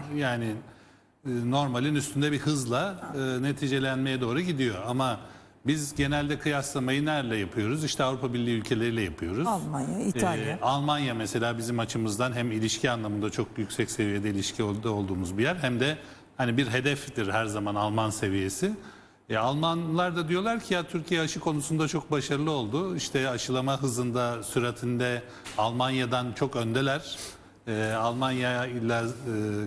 Normal. Yani e, normalin üstünde bir hızla e, neticelenmeye doğru gidiyor. Ama biz genelde kıyaslamayı nerede yapıyoruz? İşte Avrupa Birliği ülkeleriyle yapıyoruz. Almanya, İtalya. Ee, Almanya mesela bizim açımızdan hem ilişki anlamında çok yüksek seviyede ilişki ol- olduğumuz bir yer hem de hani bir hedeftir her zaman Alman seviyesi. E, Almanlar da diyorlar ki ya Türkiye aşı konusunda çok başarılı oldu. İşte aşılama hızında, süratinde Almanya'dan çok öndeler. E, Almanya ile e,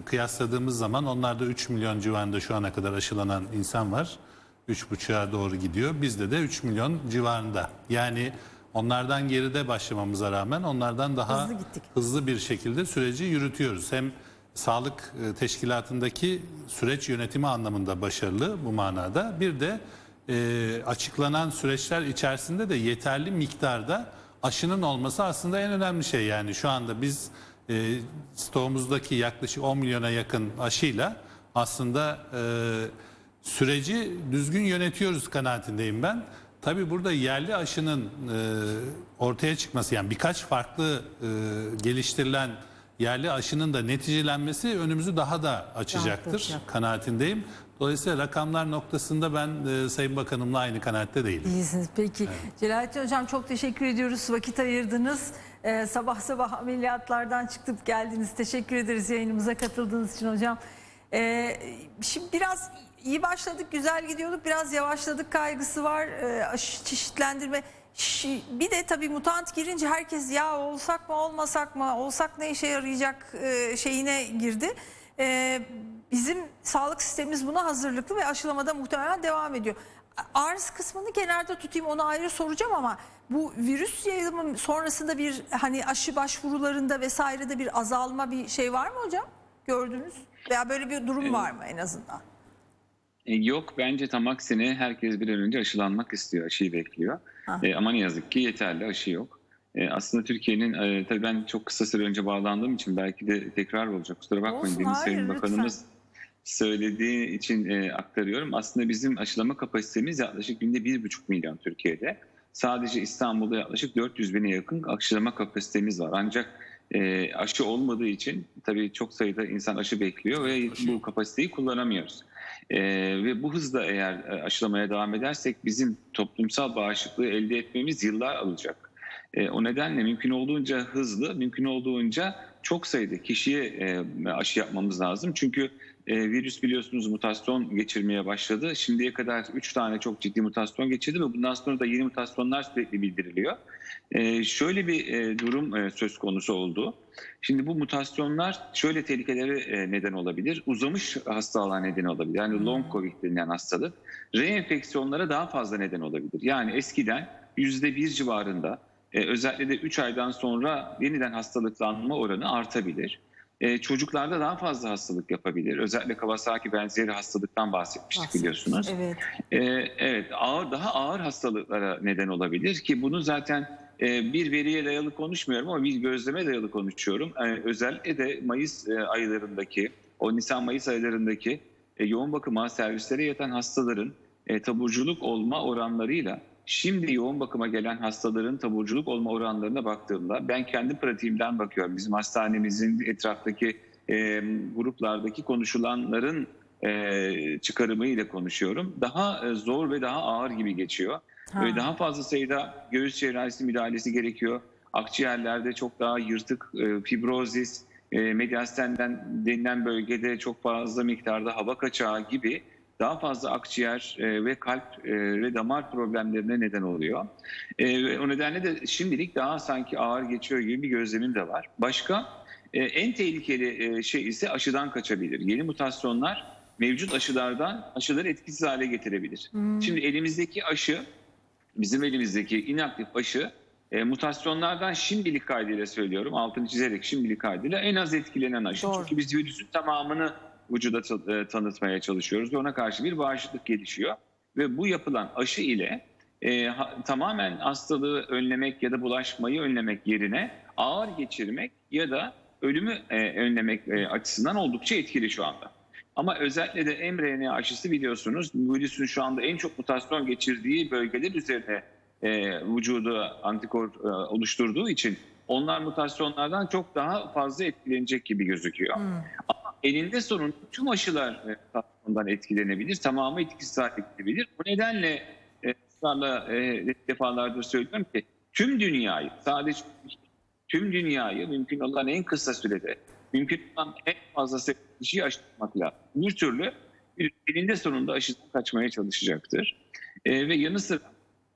kıyasladığımız zaman onlarda 3 milyon civarında şu ana kadar aşılanan insan var. 3,5'a doğru gidiyor. Bizde de 3 milyon civarında. Yani onlardan geride başlamamıza rağmen onlardan daha Hızlı gittik. hızlı bir şekilde süreci yürütüyoruz. Hem sağlık e, teşkilatındaki süreç yönetimi anlamında başarılı bu manada. Bir de e, açıklanan süreçler içerisinde de yeterli miktarda aşının olması aslında en önemli şey. Yani şu anda biz e, stoğumuzdaki yaklaşık 10 milyona yakın aşıyla aslında e, süreci düzgün yönetiyoruz kanaatindeyim ben. Tabii burada yerli aşının e, ortaya çıkması yani birkaç farklı e, geliştirilen yerli aşının da neticelenmesi önümüzü daha da açacaktır Rahatlatacak. kanaatindeyim. Dolayısıyla rakamlar noktasında ben e, Sayın Bakanımla aynı kanaatte değilim. İyisiniz. Peki. Celalettin Hocam çok teşekkür ediyoruz. Vakit ayırdınız. Ee, sabah sabah ameliyatlardan çıktıp geldiniz. Teşekkür ederiz yayınımıza katıldığınız için hocam. Ee, şimdi biraz iyi başladık, güzel gidiyorduk. Biraz yavaşladık kaygısı var. Ee, çeşitlendirme. Şi- Bir de tabii mutant girince herkes ya olsak mı olmasak mı olsak ne işe yarayacak e, şeyine girdi. Ee, bizim sağlık sistemimiz buna hazırlıklı ve aşılamada muhtemelen devam ediyor. Arz kısmını kenarda tutayım onu ayrı soracağım ama bu virüs yayılımı sonrasında bir hani aşı başvurularında vesairede bir azalma bir şey var mı hocam? Gördünüz veya böyle bir durum var mı en azından? E, Yok bence tam aksine herkes bir an önce aşılanmak istiyor, aşıyı bekliyor. E, ama ne yazık ki yeterli aşı yok. E, aslında Türkiye'nin, e, tabii ben çok kısa süre önce bağlandığım için belki de tekrar olacak. Kusura bakmayın Olsun, hayır, Sayın. Bakanımız söylediği için e, aktarıyorum. Aslında bizim aşılama kapasitemiz yaklaşık günde 1,5 milyon Türkiye'de. Sadece İstanbul'da yaklaşık 400 bine yakın aşılama kapasitemiz var. Ancak e, aşı olmadığı için tabii çok sayıda insan aşı bekliyor ve bu kapasiteyi kullanamıyoruz. Ee, ve bu hızla eğer e, aşılamaya devam edersek bizim toplumsal bağışıklığı elde etmemiz yıllar alacak. Ee, o nedenle mümkün olduğunca hızlı, mümkün olduğunca çok sayıda kişiye e, aşı yapmamız lazım. Çünkü e, virüs biliyorsunuz mutasyon geçirmeye başladı. Şimdiye kadar 3 tane çok ciddi mutasyon geçirdi ve bundan sonra da yeni mutasyonlar sürekli bildiriliyor. E, şöyle bir e, durum e, söz konusu oldu. Şimdi bu mutasyonlar şöyle tehlikelere e, neden olabilir. Uzamış hastalığa neden olabilir. Yani long covid denilen hastalık. Reenfeksiyonlara daha fazla neden olabilir. Yani eskiden %1 civarında e, özellikle de 3 aydan sonra yeniden hastalıklanma oranı artabilir. E, çocuklarda daha fazla hastalık yapabilir. Özellikle Kawasaki benzeri hastalıktan bahsetmiştik biliyorsunuz. Evet. Ee, evet ağır daha ağır hastalıklara neden olabilir ki bunu zaten e, bir veriye dayalı konuşmuyorum ama bir gözleme dayalı konuşuyorum. Ee, özellikle de Mayıs e, aylarındaki o Nisan-Mayıs aylarındaki e, yoğun bakıma servislere yatan hastaların e, taburculuk olma oranlarıyla şimdi yoğun bakıma gelen hastaların taburculuk olma oranlarına baktığımda ben kendi pratiğimden bakıyorum. Bizim hastanemizin etraftaki e, gruplardaki konuşulanların e, çıkarımı ile konuşuyorum. Daha e, zor ve daha ağır gibi geçiyor. Ha. Ve daha fazla sayıda göğüs cerrahisi müdahalesi gerekiyor. Akciğerlerde çok daha yırtık, e, fibrozis, e, mediastenden denilen bölgede çok fazla miktarda hava kaçağı gibi daha fazla akciğer e, ve kalp e, ve damar problemlerine neden oluyor. E, o nedenle de şimdilik daha sanki ağır geçiyor gibi bir gözlemim de var. Başka e, en tehlikeli e, şey ise aşıdan kaçabilir. Yeni mutasyonlar mevcut aşılardan aşıları etkisiz hale getirebilir. Şimdi elimizdeki aşı, bizim elimizdeki inaktif aşı e, mutasyonlardan şimdilik kaydıyla söylüyorum, altını çizerek şimdilik kaydıyla en az etkilenen aşı. Doğru. Çünkü biz virüsün tamamını vücuda e, tanıtmaya çalışıyoruz ve ona karşı bir bağışıklık gelişiyor. Ve bu yapılan aşı ile e, tamamen hastalığı önlemek ya da bulaşmayı önlemek yerine ağır geçirmek ya da ölümü e, önlemek e, açısından oldukça etkili şu anda. Ama özellikle de mRNA aşısı biliyorsunuz virüsün şu anda en çok mutasyon geçirdiği bölgeler üzerine e, vücudu antikor e, oluşturduğu için onlar mutasyonlardan çok daha fazla etkilenecek gibi gözüküyor. Ama eninde sonunda tüm aşılar e, bundan etkilenebilir. Tamamı etkisiz hale gelebilir. Bu nedenle e, ısrarla e, defalardır söylüyorum ki tüm dünyayı sadece tüm dünyayı mümkün olan en kısa sürede mümkün olan en fazla kişiyi aşılamak lazım. Bir türlü bir, eninde sonunda aşıdan kaçmaya çalışacaktır. E, ve yanı sıra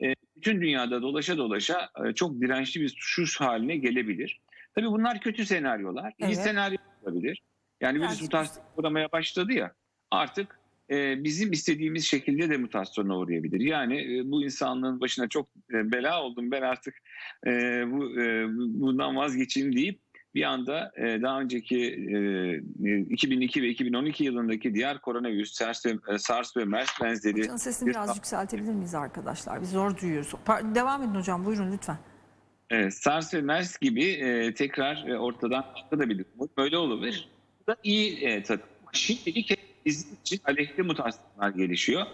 e, bütün dünyada dolaşa dolaşa e, çok dirençli bir suç haline gelebilir. Tabii bunlar kötü senaryolar. İyi Evet. senaryo olabilir. Yani virüs Yani- mutasyon uğramaya başladı ya artık e, bizim istediğimiz şekilde de mutasyona uğrayabilir. Yani e, bu insanlığın başına çok e, bela oldum ben artık e, bu e, bundan vazgeçeyim deyip bir anda e, daha önceki e, e, 2002 ve 2012 yılındaki diğer koronavirüs SARS ve, e, SARS ve MERS benzeri Hocanın sesini biraz yükseltebilir miyiz arkadaşlar? Biz zor duyuyoruz. Devam edin hocam buyurun lütfen. Evet, SARS ve MERS gibi e, tekrar e, ortadan kalkabilir. Böyle olabilir. Da iyi e, tabii. Şimdilik bizim için aleyhte mutasyonlar gelişiyor.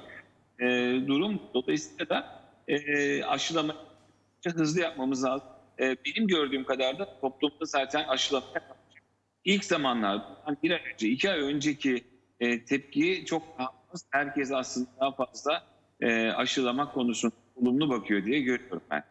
E, durum dolayısıyla da e, aşılama hızlı yapmamız lazım. E, benim gördüğüm kadar da toplumda zaten aşılama yapılacak. İlk zamanlar, bundan bir ay önce, iki ay önceki e, tepkiyi çok az. Herkes aslında daha fazla e, aşılama konusunda olumlu bakıyor diye görüyorum ben.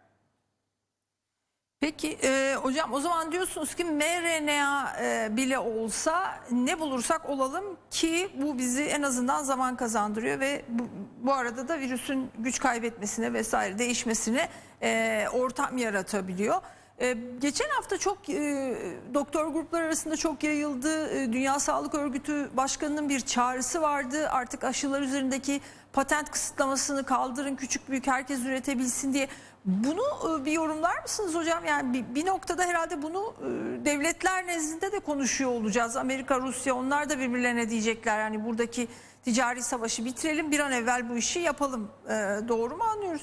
Peki e, hocam o zaman diyorsunuz ki mRNA e, bile olsa ne bulursak olalım ki bu bizi en azından zaman kazandırıyor ve bu, bu arada da virüsün güç kaybetmesine vesaire değişmesine e, ortam yaratabiliyor. E, geçen hafta çok e, doktor grupları arasında çok yayıldı. E, Dünya Sağlık Örgütü Başkanı'nın bir çağrısı vardı. Artık aşılar üzerindeki patent kısıtlamasını kaldırın, küçük büyük herkes üretebilsin diye. Bunu e, bir yorumlar mısınız hocam? Yani bir, bir noktada herhalde bunu e, devletler nezdinde de konuşuyor olacağız. Amerika, Rusya onlar da birbirlerine diyecekler. Yani buradaki ticari savaşı bitirelim bir an evvel bu işi yapalım. E, doğru mu anlıyoruz?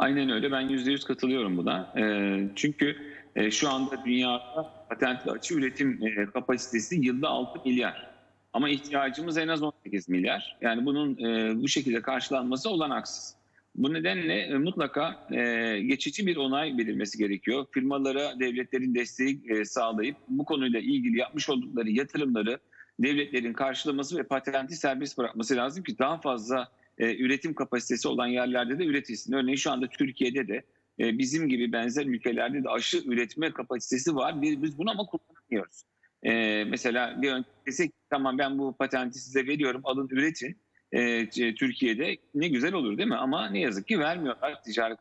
Aynen öyle. Ben %100 katılıyorum buna. E, çünkü e, şu anda dünyada patentli açı üretim e, kapasitesi yılda 6 milyar. Ama ihtiyacımız en az 18 milyar. Yani bunun e, bu şekilde karşılanması olanaksız. Bu nedenle e, mutlaka e, geçici bir onay verilmesi gerekiyor. Firmalara devletlerin desteği e, sağlayıp bu konuyla ilgili yapmış oldukları yatırımları devletlerin karşılaması ve patenti serbest bırakması lazım ki daha fazla e, üretim kapasitesi olan yerlerde de üretilsin. Örneğin şu anda Türkiye'de de e, bizim gibi benzer ülkelerde de aşı üretme kapasitesi var. Biz, biz bunu ama kullanamıyoruz. E, mesela bir önce desek tamam ben bu patenti size veriyorum alın üretin e, c- Türkiye'de ne güzel olur değil mi? Ama ne yazık ki vermiyorlar ticari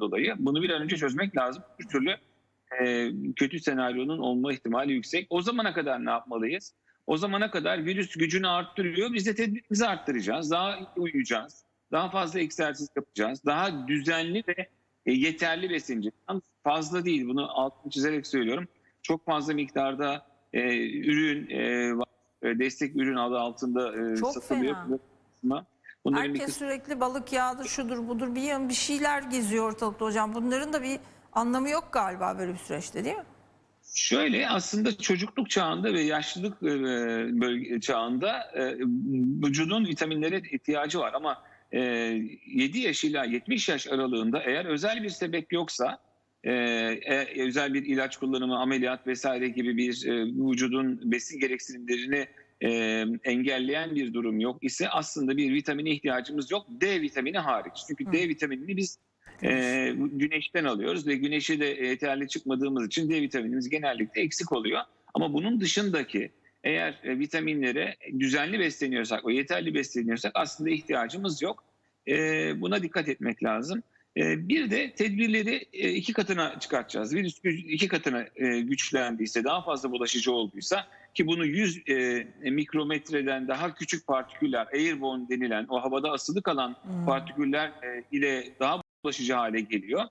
dolayı. Bunu bir an önce çözmek lazım. Bir türlü e, kötü senaryonun olma ihtimali yüksek. O zamana kadar ne yapmalıyız? O zamana kadar virüs gücünü arttırıyor. Biz de tedbirimizi arttıracağız. Daha iyi uyuyacağız. Daha fazla egzersiz yapacağız. Daha düzenli ve e, yeterli besleneceğiz. Yalnız Fazla değil. Bunu altını çizerek söylüyorum. Çok fazla miktarda e, ürün, e. E, destek ürün adı altında e, Çok satılıyor. fena. Bunların Herkes kısmı sürekli balık yağdır, şudur budur bir, bir şeyler geziyor ortalıkta hocam. Bunların da bir anlamı yok galiba böyle bir süreçte değil mi? Şöyle aslında çocukluk çağında ve yaşlılık e, bölge çağında e, vücudun vitaminlere ihtiyacı var ama e, 7 yaşıyla 70 yaş aralığında eğer özel bir sebep yoksa e, özel bir ilaç kullanımı, ameliyat vesaire gibi bir vücudun besin gereksinimlerini engelleyen bir durum yok ise aslında bir vitamine ihtiyacımız yok. D vitamini hariç. Çünkü D vitaminini biz e, güneşten alıyoruz ve güneşe de yeterli çıkmadığımız için D vitaminimiz genellikle eksik oluyor. Ama bunun dışındaki eğer e, vitaminlere düzenli besleniyorsak ve yeterli besleniyorsak aslında ihtiyacımız yok. E, buna dikkat etmek lazım. E, bir de tedbirleri e, iki katına çıkartacağız. Virüs iki katına e, güçlendiyse, daha fazla bulaşıcı olduysa ki bunu 100 e, mikrometreden daha küçük partiküller, airborne denilen o havada asılı kalan partiküller e, ile daha bulaşıcı hale geliyor.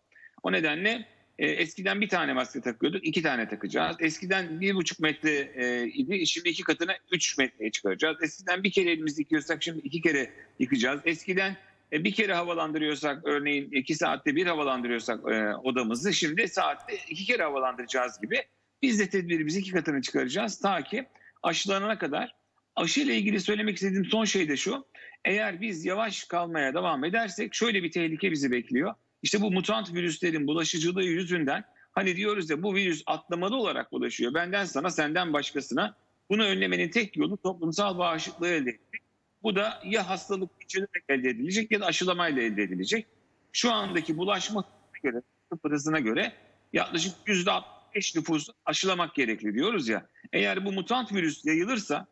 O nedenle e, eskiden bir tane maske takıyorduk, iki tane takacağız. Eskiden bir buçuk metre e, idi, şimdi iki katına üç metreye çıkaracağız. Eskiden bir kere elimizi yıkıyorsak şimdi iki kere yıkacağız. Eskiden e, bir kere havalandırıyorsak, örneğin iki saatte bir havalandırıyorsak e, odamızı, şimdi saatte iki kere havalandıracağız gibi. Biz de tedbirimizi iki katına çıkaracağız ta ki aşılanana kadar. Aşı ile ilgili söylemek istediğim son şey de şu. Eğer biz yavaş kalmaya devam edersek şöyle bir tehlike bizi bekliyor. İşte bu mutant virüslerin bulaşıcılığı yüzünden hani diyoruz ya bu virüs atlamalı olarak bulaşıyor. Benden sana senden başkasına Bunu önlemenin tek yolu toplumsal bağışıklığı elde etmek. Bu da ya hastalık geçirerek elde edilecek ya da aşılamayla elde edilecek. Şu andaki bulaşma göre, hızına göre yaklaşık %65 nüfusu aşılamak gerekli diyoruz ya. Eğer bu mutant virüs yayılırsa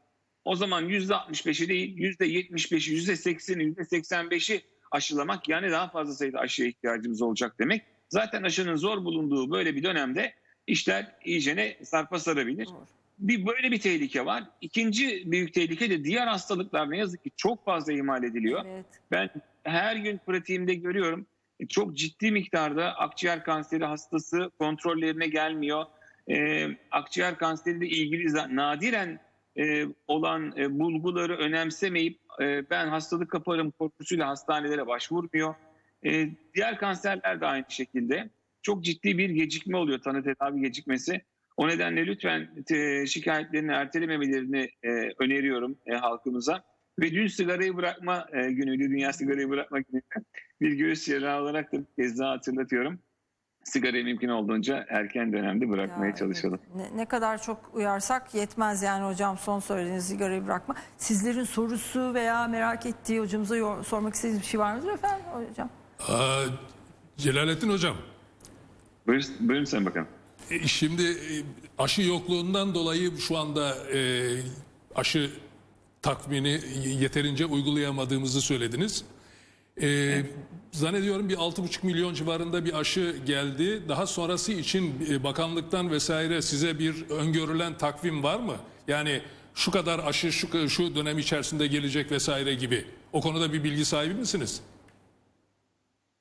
o zaman %65'i değil %75'i, %80'i, %85'i aşılamak yani daha fazla sayıda aşıya ihtiyacımız olacak demek. Zaten aşının zor bulunduğu böyle bir dönemde işler iyicene sarpa sarabilir. Doğru. Bir böyle bir tehlike var. İkinci büyük tehlike de diğer hastalıklar ne yazık ki çok fazla ihmal ediliyor. Evet. Ben her gün pratiğimde görüyorum. e, Çok ciddi miktarda akciğer kanseri hastası kontrollerine gelmiyor. Ee, akciğer kanseriyle ilgili nadiren e, olan e, bulguları önemsemeyip e, ben hastalık kaparım korkusuyla hastanelere başvurmuyor. Diğer kanserler de aynı şekilde. Çok ciddi bir gecikme oluyor tanı tedavi gecikmesi. O nedenle lütfen şikayetlerini ertelememelerini öneriyorum halkımıza. Ve dün sigarayı bırakma e, günüydü, Dünya Sigarayı Bırakma Günü. Bir göğüs cerrahı olarak da bir kez daha hatırlatıyorum. Sigarayı mümkün olduğunca erken dönemde bırakmaya Ya, çalışalım. evet. Ne, ne kadar çok uyarsak yetmez yani hocam son söylediğiniz sigarayı bırakma. Sizlerin sorusu veya merak ettiği hocamıza yor- sormak istediğiniz bir şey var mıdır efendim hocam? Aa, Celalettin Hocam, Buyurun, buyurun sen bakalım. e, şimdi e, aşı yokluğundan dolayı şu anda e, aşı takvimini yeterince uygulayamadığımızı söylediniz. E, Zannediyorum bir 6,5 milyon civarında bir aşı geldi. Daha sonrası için e, bakanlıktan vesaire size bir öngörülen takvim var mı? Yani şu kadar aşı şu, şu dönem içerisinde gelecek vesaire gibi. O konuda bir bilgi sahibi misiniz?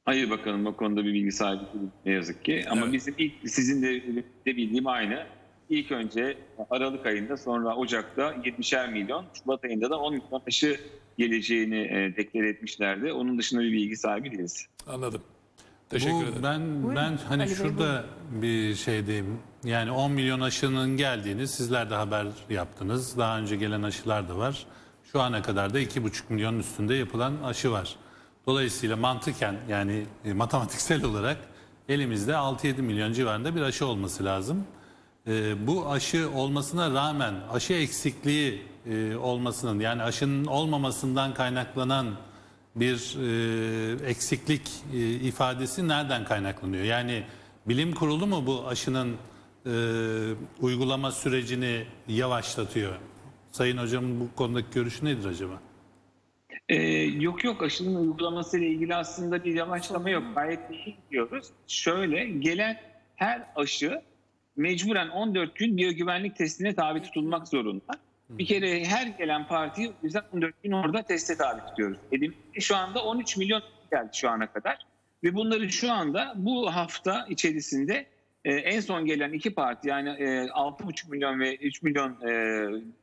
Hayır bakalım o konuda bir bilgi sahibi değilim ne yazık ki. Ama Evet. bizim ilk sizin de, de bildiğim aynı. İlk önce Aralık ayında sonra Ocak'ta 70'er milyon, Şubat ayında da 10 milyon aşı geleceğini e, deklare etmişlerdi. Onun dışında bir bilgi sahibi değiliz. Anladım. Teşekkür Bu, ederim. ben Buyurun. ben hani Ali Bey, şurada bir şey diyeyim. Yani 10 milyon aşının geldiğini sizler de haber yaptınız. Daha önce gelen aşılar da var. Şu ana kadar da 2,5 milyonun üstünde yapılan aşı var. Dolayısıyla mantıken yani e, matematiksel olarak elimizde 6-7 milyon civarında bir aşı olması lazım. E, bu aşı olmasına rağmen aşı eksikliği e, olmasının yani aşının olmamasından kaynaklanan bir e, eksiklik e, ifadesi nereden kaynaklanıyor? Yani bilim kurulu mu bu aşının e, uygulama sürecini yavaşlatıyor? Sayın hocamın bu konudaki görüşü nedir acaba? Ee, yok yok aşının uygulaması ile ilgili aslında bir yavaşlama yok. Gayet iyi gidiyoruz. Şöyle gelen her aşı mecburen 14 gün biyogüvenlik testine tabi tutulmak zorunda. Bir kere her gelen partiyi yüzden 14 gün orada teste tabi tutuyoruz. Elimizde şu anda 13 milyon geldi şu ana kadar. Ve bunları şu anda bu hafta içerisinde e, en son gelen iki parti yani e, 6,5 milyon ve 3 milyon e,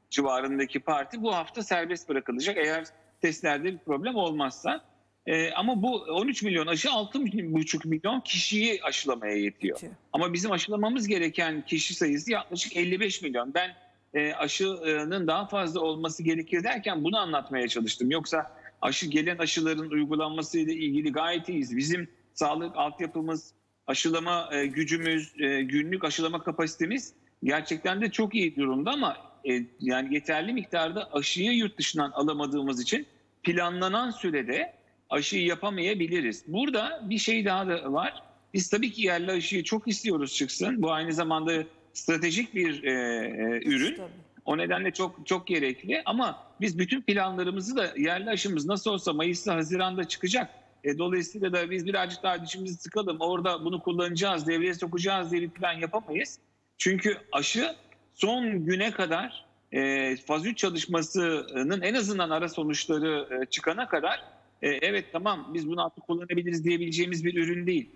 civarındaki parti bu hafta serbest bırakılacak. Eğer testlerde bir problem olmazsa. E, ama bu 13 milyon aşı 6,5 milyon kişiyi aşılamaya yetiyor. Yetiyor. Ama bizim aşılamamız gereken kişi sayısı yaklaşık 55 milyon. Ben e, aşının daha fazla olması gerekir derken bunu anlatmaya çalıştım. Yoksa aşı gelen aşıların uygulanması ile ilgili gayet iyiyiz. Bizim sağlık altyapımız, aşılama e, gücümüz, e, günlük aşılama kapasitemiz gerçekten de çok iyi durumda ama e, yani yeterli miktarda aşıyı yurt dışından alamadığımız için planlanan sürede aşıyı yapamayabiliriz. Burada bir şey daha da var. Biz tabii ki yerli aşıyı çok istiyoruz çıksın. Bu aynı zamanda stratejik bir e, e, ürün. Tabii. O nedenle çok çok gerekli ama biz bütün planlarımızı da yerli aşımız nasıl olsa Mayıs'ta Haziran'da çıkacak. E, dolayısıyla da biz birazcık daha dişimizi sıkalım orada bunu kullanacağız, devreye sokacağız diye bir plan yapamayız. Çünkü aşı son güne kadar e, faz 3 çalışmasının en azından ara sonuçları e, çıkana kadar e, evet tamam biz bunu artık kullanabiliriz diyebileceğimiz bir ürün değil.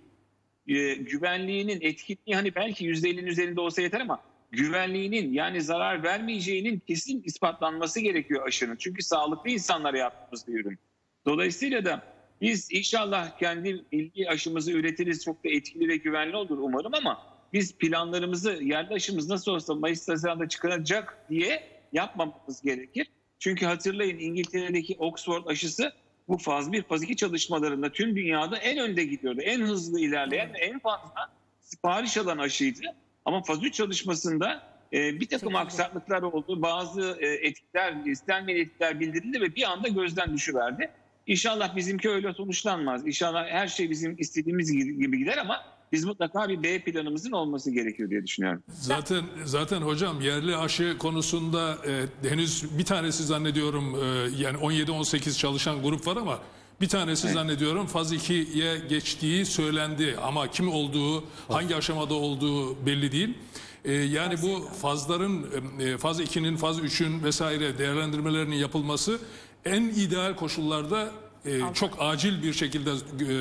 E, güvenliğinin etkinliği hani belki %50'nin üzerinde olsa yeter ama güvenliğinin yani zarar vermeyeceğinin kesin ispatlanması gerekiyor aşının. Çünkü sağlıklı insanlara yaptığımız bir ürün. Dolayısıyla da biz inşallah kendi bilgi aşımızı üretiriz. Çok da etkili ve güvenli olur umarım ama biz planlarımızı yerli aşımız nasıl olsa Mayıs Haziran'da çıkacak diye yapmamamız gerekir. Çünkü hatırlayın İngiltere'deki Oxford aşısı bu faz 1, faz 2 çalışmalarında tüm dünyada en önde gidiyordu. En hızlı ilerleyen ve en fazla sipariş alan aşıydı. Ama faz 3 çalışmasında e, bir takım Çok aksaklıklar oldu. Bazı e, etikler, istenmeyen etikler bildirildi ve bir anda gözden düşüverdi. İnşallah bizimki öyle sonuçlanmaz. İnşallah her şey bizim istediğimiz gibi gider ama biz mutlaka bir B planımızın olması gerekiyor diye düşünüyorum. Zaten zaten hocam yerli aşı konusunda e, henüz bir tanesi zannediyorum e, yani 17-18 çalışan grup var ama bir tanesi Evet. zannediyorum faz 2'ye geçtiği söylendi ama kim olduğu, hangi aşamada olduğu belli değil. E, yani bu fazların e, faz 2'nin, faz 3'ün vesaire değerlendirmelerinin yapılması en ideal koşullarda e, çok acil bir şekilde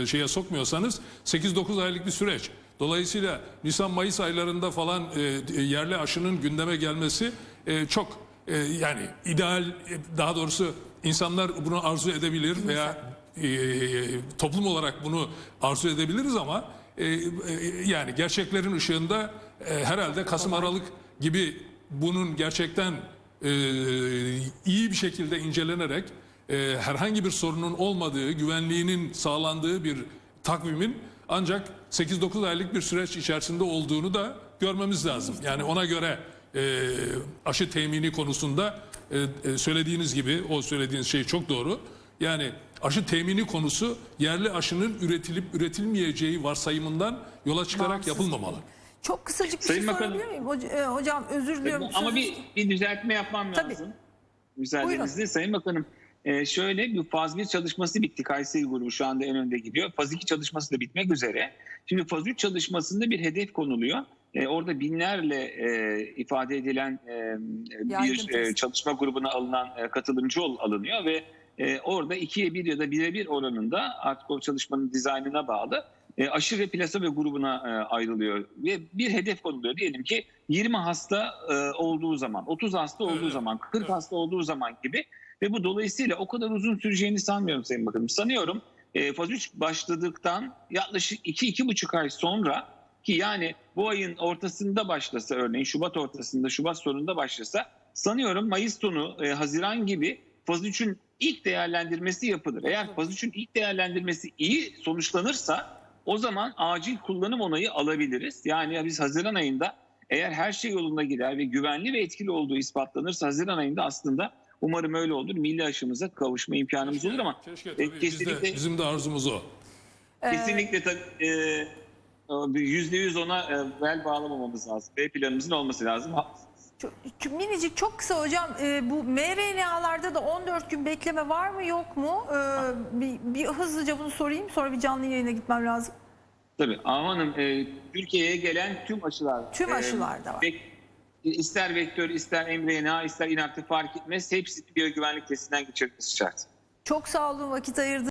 e, şeye sokmuyorsanız 8-9 aylık bir süreç. Dolayısıyla Nisan-Mayıs aylarında falan e, yerli aşının gündeme gelmesi e, çok e, yani ideal e, daha doğrusu insanlar bunu arzu edebilir veya e, toplum olarak bunu arzu edebiliriz ama e, e, yani gerçeklerin ışığında e, herhalde Kasım Aralık gibi bunun gerçekten e, iyi bir şekilde incelenerek e, herhangi bir sorunun olmadığı, güvenliğinin sağlandığı bir takvimin ancak 8-9 aylık bir süreç içerisinde olduğunu da görmemiz lazım. Yani ona göre e, aşı temini konusunda e, e, söylediğiniz gibi o söylediğiniz şey çok doğru. Yani aşı temini konusu yerli aşının üretilip üretilmeyeceği varsayımından yola çıkarak Bağımsız yapılmamalı. Çok kısacık bir Sayın şey Bakanım. sorabilir miyim? E, hocam özür diliyorum. Ama bir, bir düzeltme yapmam Tabii. lazım. Müsaadenizle Sayın Bakanım. E, şöyle bir faz 1 çalışması bitti. Kayseri grubu şu anda en önde gidiyor. Faz 2 çalışması da bitmek üzere. Şimdi faz 3 çalışmasında bir hedef konuluyor. E, orada binlerle e, ifade edilen e, bir e, çalışma grubuna alınan e, katılımcı ol, alınıyor ve e, orada 2'ye 1 ya da 1'e 1 oranında artık o çalışmanın dizaynına bağlı e, aşı ve plasebo grubuna e, ayrılıyor ve bir hedef konuluyor. Diyelim ki 20 hasta e, olduğu zaman, 30 hasta olduğu Evet. zaman, 40 Evet. hasta olduğu zaman gibi ve bu dolayısıyla o kadar uzun süreceğini sanmıyorum Sayın Bakanım. Sanıyorum e, faz 3 başladıktan yaklaşık 2-2,5 ay sonra ki yani bu ayın ortasında başlasa örneğin Şubat ortasında, Şubat sonunda başlasa sanıyorum Mayıs sonu, e, Haziran gibi faz 3'ün ilk değerlendirmesi yapılır. Eğer faz 3'ün ilk değerlendirmesi iyi sonuçlanırsa o zaman acil kullanım onayı alabiliriz. Yani biz Haziran ayında eğer her şey yolunda gider ve güvenli ve etkili olduğu ispatlanırsa Haziran ayında aslında umarım öyle olur. Milli aşımıza kavuşma imkanımız olur ama Keşke e, tabii biz de- kesinlikle bizim de arzumuz o. kesinlikle tabii, e, yüzde yüz ona e, bel bağlamamamız lazım. B planımızın olması lazım. Çok, çok minicik çok kısa hocam e, bu mRNA'larda da 14 gün bekleme var mı yok mu? E, bir, bir hızlıca bunu sorayım sonra bir canlı yayına gitmem lazım. Tabii Ahu Hanım e, Türkiye'ye gelen tüm aşılar. Tüm e, aşılarda var. bek- ister vektör, ister mRNA, ister inaktif fark etmez. Hepsi biyogüvenlik testinden geçirilmesi şart. Çok sağ olun vakit ayırdınız.